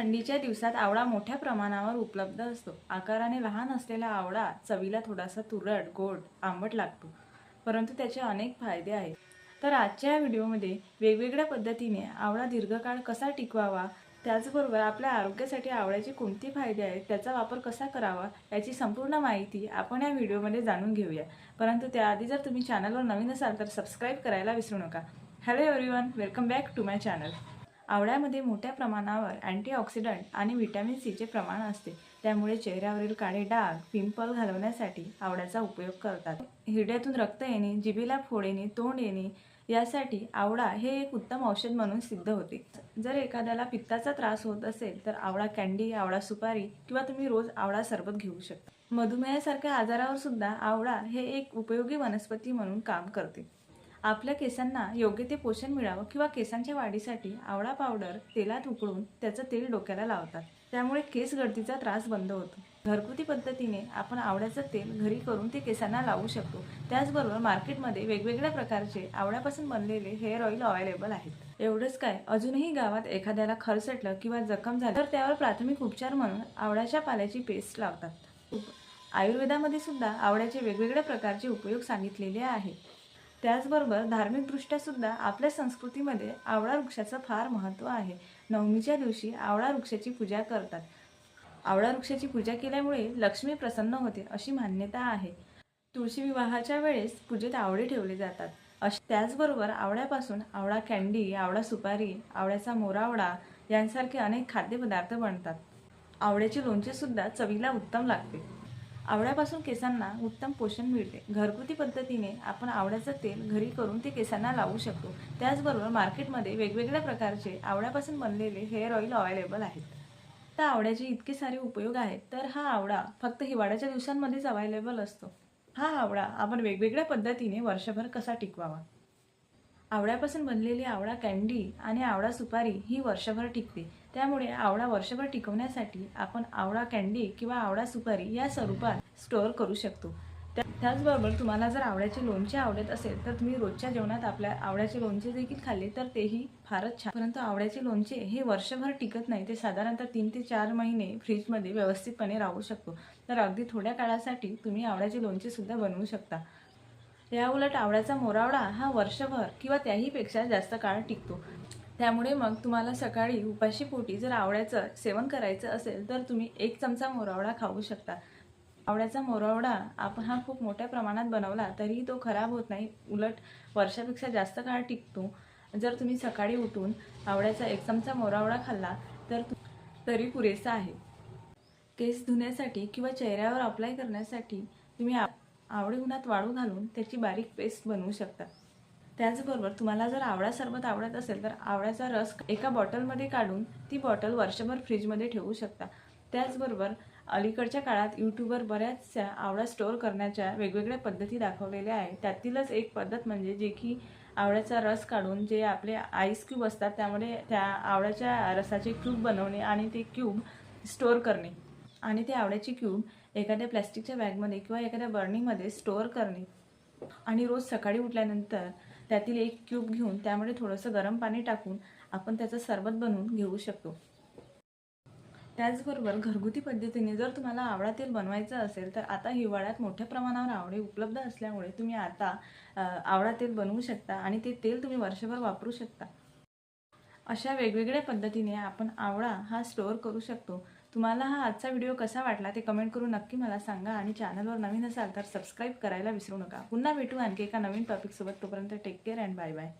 थंडीच्या दिवसात आवळा मोठ्या प्रमाणावर उपलब्ध असतो. आकाराने लहान असलेला आवळा चवीला थोडासा तुरट गोड आंबट लागतो परंतु त्याचे अनेक फायदे आहेत. तर आजच्या या व्हिडिओमध्ये वेगवेगळ्या पद्धतीने आवळा दीर्घकाळ कसा टिकवावा त्याचबरोबर आपल्या आरोग्यासाठी आवळ्याचे कोणते फायदे आहेत त्याचा वापर कसा करावा याची संपूर्ण माहिती आपण या व्हिडिओमध्ये जाणून घेऊया. परंतु त्याआधी जर तुम्ही चॅनलवर नवीन असाल तर सबस्क्राईब करायला विसरू नका. Hello everyone welcome back to my channel आवळ्यामध्ये मोठ्या प्रमाणावर अँटीऑक्सिडंट आणि व्हिटॅमिन सीचे प्रमाण असते. त्यामुळे चेहऱ्यावरील काळे डाग पिंपल घालवण्यासाठी आवळ्याचा उपयोग करतात. हिरड्यातून रक्त येणे जिभेला फोड येणे तोंड येणे यासाठी आवळा हे एक उत्तम औषध म्हणून सिद्ध होते. जर एखाद्याला पित्ताचा त्रास होत असेल तर आवळा कँडी आवळा सुपारी किंवा तुम्ही रोज आवळा सरबत घेऊ शकता. मधुमेहासारख्या आजारावर सुद्धा आवळा हे एक उपयोगी वनस्पती म्हणून काम करते. आपल्या केसांना योग्य ते पोषण मिळावं किंवा केसांच्या वाढीसाठी आवळा पावडर तेलात उकळून त्याचं तेल डोक्याला लावतात. त्यामुळे केस गळतीचा त्रास बंद होतो. घरगुती पद्धतीने आपण आवळ्याचं तेल घरी करून ते केसांना लावू शकतो. त्याचबरोबर मार्केटमध्ये वेगवेगळ्या प्रकारचे आवळ्यापासून बनलेले हेअर ऑइल अवेलेबल आहेत. एवढंच काय अजूनही गावात एखाद्याला खरचटलं किंवा जखम झालं तर त्यावर प्राथमिक उपचार म्हणून आवळ्याच्या पाल्याची पेस्ट लावतात. उप- आयुर्वेदामध्ये सुद्धा आवळ्याचे वेगवेगळ्या प्रकारचे उपयोग सांगितलेले आहेत. त्याचबरोबर धार्मिकदृष्ट्या सुद्धा आपल्या संस्कृतीमध्ये आवळा वृक्षाचं फार महत्त्व आहे. नवमीच्या दिवशी आवळा वृक्षाची पूजा करतात. आवळा वृक्षाची पूजा केल्यामुळे लक्ष्मी प्रसन्न होते अशी मान्यता आहे. तुळशी विवाहाच्या वेळेस पूजेत आवळे ठेवले जातात. अश त्याचबरोबर आवळ्यापासून आवळा कॅन्डी आवळा सुपारी आवळ्याचा मोरावडा यांसारखे अनेक खाद्यपदार्थ बनतात. आवळ्याचे लोणचे सुद्धा चवीला उत्तम लागते. आवळ्यापासून केसांना उत्तम पोषण मिळते. घरगुती पद्धतीने आपण आवळ्याचं तेल घरी करून ते केसांना लावू शकतो. त्याचबरोबर मार्केटमध्ये वेगवेगळ्या प्रकारचे आवळ्यापासून बनलेले हेअर ऑइल अवेलेबल आहेत. तर आवळ्याचे इतके सारे उपयोग आहेत तर हा आवळा फक्त हिवाळ्याच्या दिवसांमध्येच अवेलेबल असतो. हा आवळा आपण वेगवेगळ्या पद्धतीने वर्षभर कसा टिकवावा? आवळ्यापासून बनलेली आवळा कँडी आणि आवळा सुपारी ही वर्षभर टिकते. त्यामुळे आवळा वर्षभर टिकवण्यासाठी आपण आवळा कँडी किंवा आवळा सुपारी या स्वरूपात स्टोअर करू शकतो. त्या- त्याचबरोबर तुम्हाला जर आवळ्याचे लोणचे आवडत असेल तर तुम्ही रोजच्या जेवणात आपल्या आवळ्याचे लोणचे देखील खाल्ले तर तेही फारच छान. परंतु आवळ्याचे लोणचे हे वर्षभर टिकत नाही ते साधारणतः तीन ते चार महिने फ्रीजमध्ये व्यवस्थितपणे राहू शकतो. तर अगदी थोड्या काळासाठी तुम्ही आवळ्याचे लोणचे सुद्धा बनवू शकता. या उलट आवळ्याचा मोरावडा हा वर्षभर किंवा त्याहीपेक्षा जास्त काळ टिकतो. त्यामुळे मग तुम्हाला सकाळी उपाशी पोटी जर आवळ्याचं सेवन करायचं असेल तर तुम्ही एक चमचा मोरावडा खाऊ शकता. आवळ्याचा मोरावडा आपण हा खूप मोठ्या प्रमाणात बनवला तरीही तो खराब होत नाही. उलट वर्षापेक्षा जास्त काळ टिकतो. जर तुम्ही सकाळी उठून आवळ्याचा एक चमचा मोरावडा खाल्ला तर तरी पुरेसा आहे. केस धुण्यासाठी किंवा चेहऱ्यावर अप्लाय करण्यासाठी तुम्ही आवडी उन्हात वाळू घालून त्याची बारीक पेस्ट बनवू शकता. त्याचबरोबर तुम्हाला जर आवळा सरबत आवडत असेल तर आवळ्याचा रस एका बॉटलमध्ये काढून ती बॉटल वर्षभर फ्रीजमध्ये ठेवू शकता. त्याचबरोबर अलीकडच्या काळात यूट्यूबवर बऱ्याचशा आवळा स्टोअर करण्याच्या वेगवेगळ्या पद्धती दाखवलेल्या आहेत. त्यातीलच एक पद्धत म्हणजे जे की आवळ्याचा रस काढून जे आपले आईस क्यूब असतात त्यामध्ये त्या आवळ्याच्या रसाचे क्यूब बनवणे आणि ते क्यूब स्टोअर करणे. आणि ते आवळ्याची क्यूब एखाद्या प्लॅस्टिकच्या बॅगमध्ये किंवा एखाद्या बर्निंगमध्ये स्टोअर करणे. आणि रोज सकाळी उठल्यानंतर त्यातील एक क्यूब घेऊन त्यामध्ये थोडंसं गरम पाणी टाकून आपण त्याचं सरबत बनवून घेऊ शकतो. त्याचबरोबर घरगुती पद्धतीने जर तुम्हाला आवळा तेल बनवायचं असेल तर आता हिवाळ्यात मोठ्या प्रमाणावर आवळे उपलब्ध असल्यामुळे तुम्ही आता आवळा तेल बनवू शकता आणि ते तेल तुम्ही वर्षभर वापरू शकता. अशा वेगवेगळ्या पद्धतीने आपण आवळा हा स्टोअर करू शकतो. तुम्हाला हा आजचा व्हिडिओ कसा वाटला ते कमेंट करून नक्की मला सांगा आणि चॅनलवर नवीन असाल तर सबस्क्राईब करायला विसरू नका. पुन्हा भेटू आणखी एका नवीन टॉपिकसोबत तोपर्यंत take care and bye bye